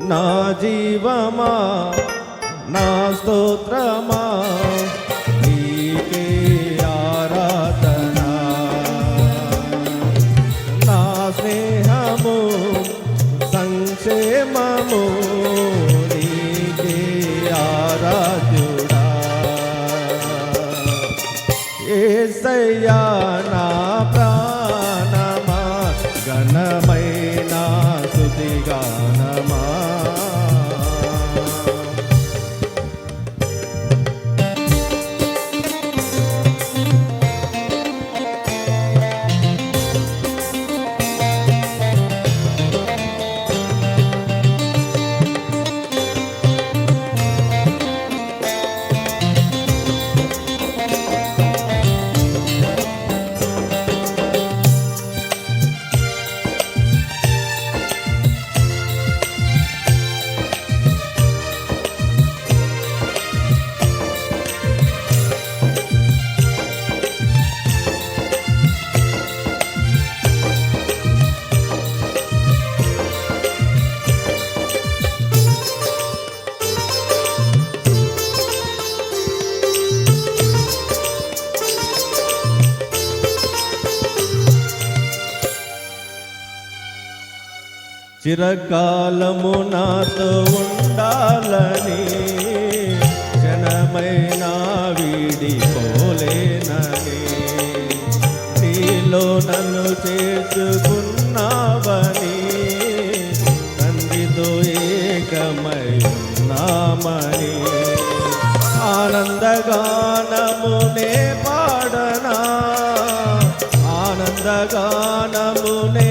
నా జీవమా నా స్తోత్రమా చిరకాలము నాతో ఉండాలని క్షణమైన వీడిపోలేనని. నీలో నన్ను చేర్చుకున్నావని తండ్రితో ఏకమై ఉన్నామని. ఆనందగానమునే పాడనా ఆనందగానమునే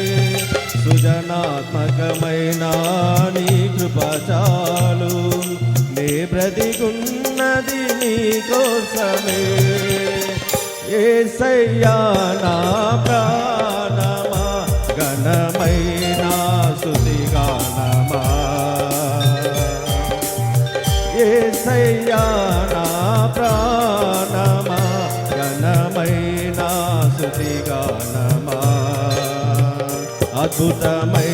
సృజనాత్మకమైన నీ కృపచాలు నే బ్రతికున్నది నీ కోసమే. ఏసయ్యా నా ప్రాణమా ఘనమైన శుతిగానమా ఏసయ్యా అద్భుతమై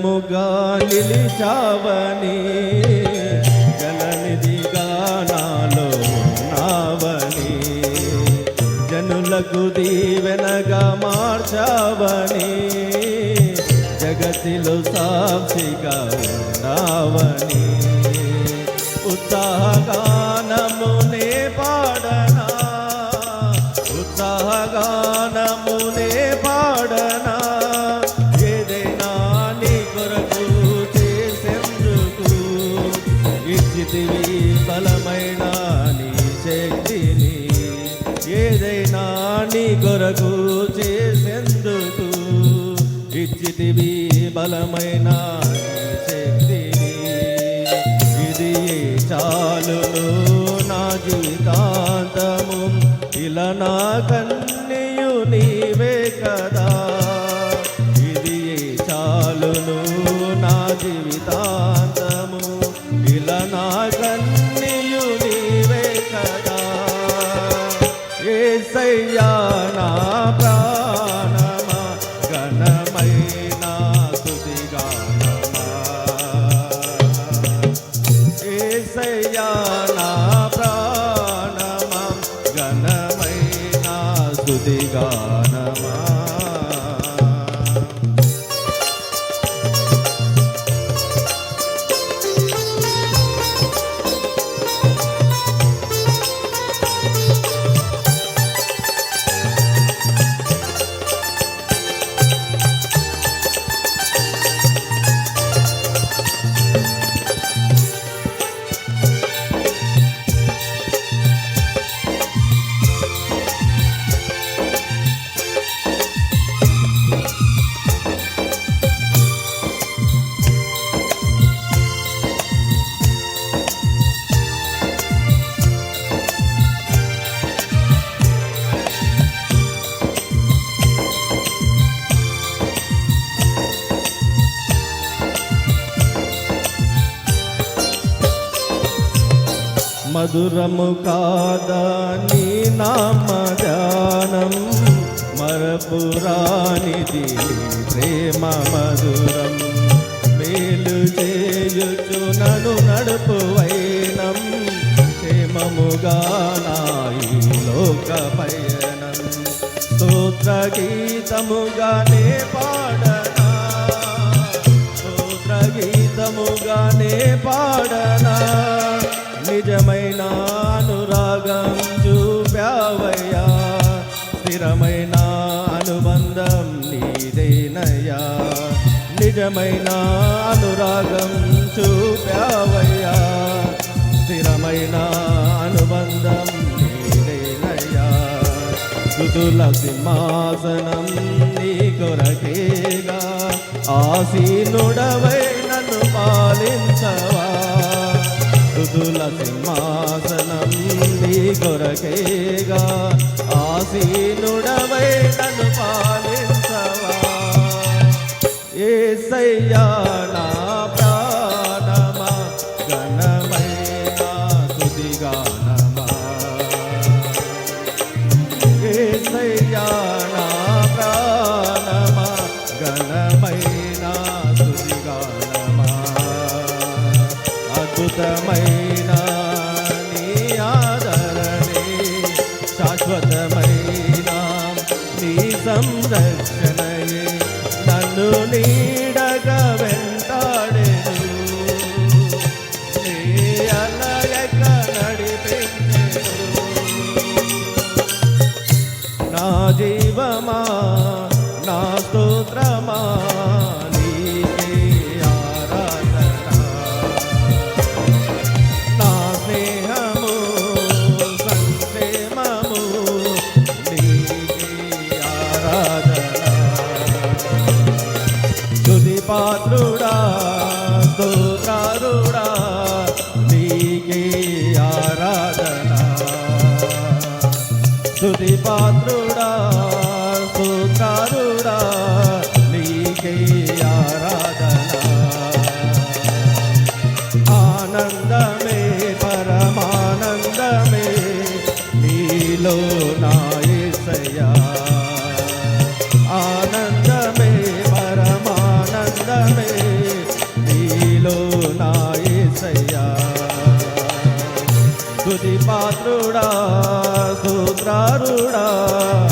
నిత్యముగా నిలిచావని జలనిధిగా నాలో నావని జనులకు దీవెనగా మార్చావని జగతిలో సాక్షిగా ఉన్నావని ఉత్సాహగానమునే పా ఇచ్చితివి బలమైన నీ శక్తిని ఇది చాలును నా జీవితాంతము. ఇలా నా కన్నీయు నీవే కదా. ఇది చాలును నా జీవితాంతము. ఇలా నా కన్నీయు నీవే కదా. ఏసయ్యా నా mama మధురము కాదా నీ నామజానం మరపురానిది ప్రేమ మధురం. మేలు చేయుచు నను నడుపు వైనం క్షేమముగా నాయి లోక పయనం. స్తోత్ర గీతముగానే పాడనా? స్తోత్ర గీతముగానే పాడనా? నిజమైన అనురాగం చూపావయ్యా స్థిరమైన అనుబంధం నీదేనయ్యా. నిజమైన అనురాగం చూపావయ్యా స్థిరమైన అనుబంధం నీదేనయ్యా. స్థుతుల సింహాసనం నీ కొరకేగా. ఆసీనుడవై నన్ను పాలించవా. స్థుతుల సింహాసనం నీ కొరకేగా. ఆసీనుడవై నన్ను పాలించవా. ఏసయ్యా నా ప్రాణమా ఘనమైన స్తుతిగానమా ఏసయ్యా నా ప్రాణమా ఘనమైన స్తుతిగానమా అద్భుతమైన శాశ్వతమైన నీ సంరక్షణయే পাত্র సూత్రారుడా నీకే ఆరాధన